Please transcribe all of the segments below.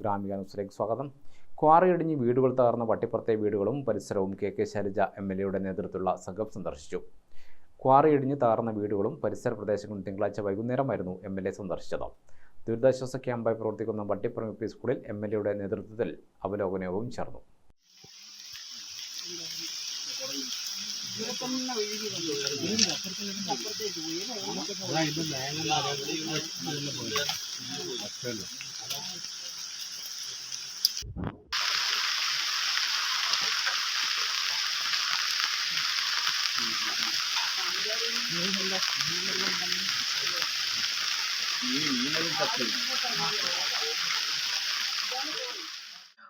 ഗ്രാമിക ന്യൂസിലേക്ക് സ്വാഗതം. ക്വാറിയിടിഞ്ഞ് വീടുകൾ തകർന്ന വട്ടിപ്പുറത്തെ വീടുകളും പരിസരവും K K Shailaja M L എയുടെ നേതൃത്വത്തിലുള്ള സംഘം സന്ദർശിച്ചു. ക്വാറിയിടിഞ്ഞ് തകർന്ന വീടുകളും പരിസര പ്രദേശങ്ങളും തിങ്കളാഴ്ച വൈകുന്നേരമായിരുന്നു എം എൽ എ സന്ദർശിച്ചത്. ദുരിതാശ്വാസ ക്യാമ്പായി പ്രവർത്തിക്കുന്ന വട്ടിപ്പുറം പി സ്കൂളിൽ എം എൽ എയുടെ നേതൃത്വത്തിൽ അവലോകന യോഗവും ചേർന്നു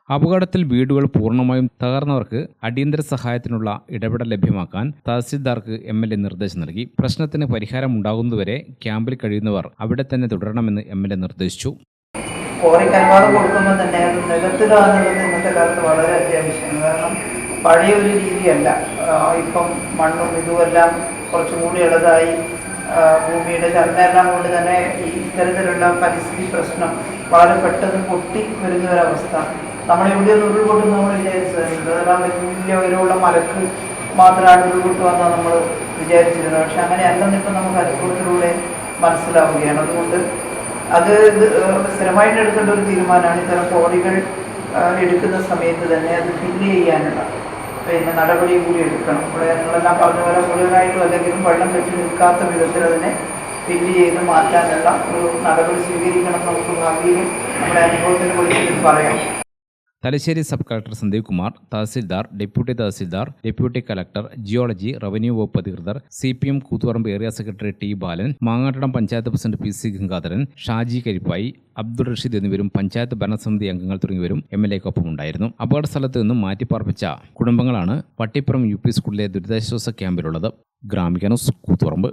അപകടത്തിൽ വീടുകൾ പൂർണമായും തകർന്നവർക്ക് അടിയന്തര സഹായത്തിനുള്ള ഇടപെടൽ ലഭ്യമാക്കാൻ തഹസിൽദാർക്ക് എം എൽ എ നിർദ്ദേശം നൽകി. പ്രശ്നത്തിന് പരിഹാരം ഉണ്ടാകുന്നതുവരെ ക്യാമ്പിൽ കഴിയുന്നവർ അവിടെ തന്നെ തുടരണമെന്ന് എം എൽ എ നിർദ്ദേശിച്ചു. കോറിക്ക് അനുവാദം കൊടുക്കുമ്പോൾ തന്നെ നികത്തുക എന്നുള്ളത് ഇന്നത്തെ കാലത്ത് വളരെ അത്യാവശ്യമാണ്. കാരണം പഴയ ഒരു രീതിയല്ല. ഇപ്പം മണ്ണും ഇതുമെല്ലാം കുറച്ചും കൂടി ഇളതായി ഭൂമിയുടെ ചലനെല്ലാം കൊണ്ട് തന്നെ ഈ ഇത്തരത്തിലുള്ള പരിസ്ഥിതി പ്രശ്നം വളരെ പെട്ടെന്ന് പൊട്ടി വരുന്ന ഒരവസ്ഥ നമ്മളിവിടെ ഒന്ന് ഉരുൾപൊട്ടും നമ്മൾ വിചാരിച്ചത്. അതെല്ലാം വലിയ ഉയരമുള്ള മലക്ക് മാത്രമാണ് ഉരുൾപൊട്ടുവെന്നാണ് നമ്മൾ വിചാരിച്ചിരുന്നത്. പക്ഷെ അങ്ങനെ അല്ലെന്ന് ഇപ്പം നമുക്ക് അനുഭവത്തിലൂടെ മനസ്സിലാവുകയാണ്. അതുകൊണ്ട് അത് സ്ഥിരമായിട്ട് എടുക്കേണ്ട ഒരു തീരുമാനമാണ് ഇത്തരം കോറികൾ ആ, എടുക്കുന്ന സമയത്ത് തന്നെ അത് ഫില്ല് ചെയ്യാനുള്ള പിന്നെ നടപടി കൂടി എടുക്കണം. ഇവിടെ നിങ്ങളെല്ലാം പറഞ്ഞ പോലെ മുഴുവനായിട്ടും അല്ലെങ്കിലും വെള്ളം കെട്ടി നിൽക്കാത്ത വിധത്തിൽ അതിനെ ഫില്ല് ചെയ്ത് മാറ്റാനുള്ള ഒരു നടപടി സ്വീകരിക്കണം നമുക്ക് ഭാവിയിലും നമ്മുടെ അനുഭവത്തിന് കുറിച്ച് പറയാം. Thalassery sub collector Sandeep Kumar tahsildar deputy tahsildar deputy collector geology revenue വകുപ്പ് അധികൃതർ C P M Kuthuparamba area secretary T Balan Mangattidam panchayat president P C Gangadharan Shaji Karippayi Abdul Rasheed എന്നിവരും പഞ്ചായത്ത് ഭരണസമിതി അംഗങ്ങൾ തുടങ്ങിയവരും എം എൽ എക്കൊപ്പം ഉണ്ടായിരുന്നു. അപകട സ്ഥലത്ത് നിന്നും മാറ്റിപ്പാർപ്പിച്ച കുടുംബങ്ങളാണ് വട്ടിപ്പുറം യു പി സ്കൂളിലെ ദുരിതാശ്വാസ ക്യാമ്പിലുള്ളത്. ഗ്രാമിക ന്യൂസ് കൂത്തുപറമ്പ്.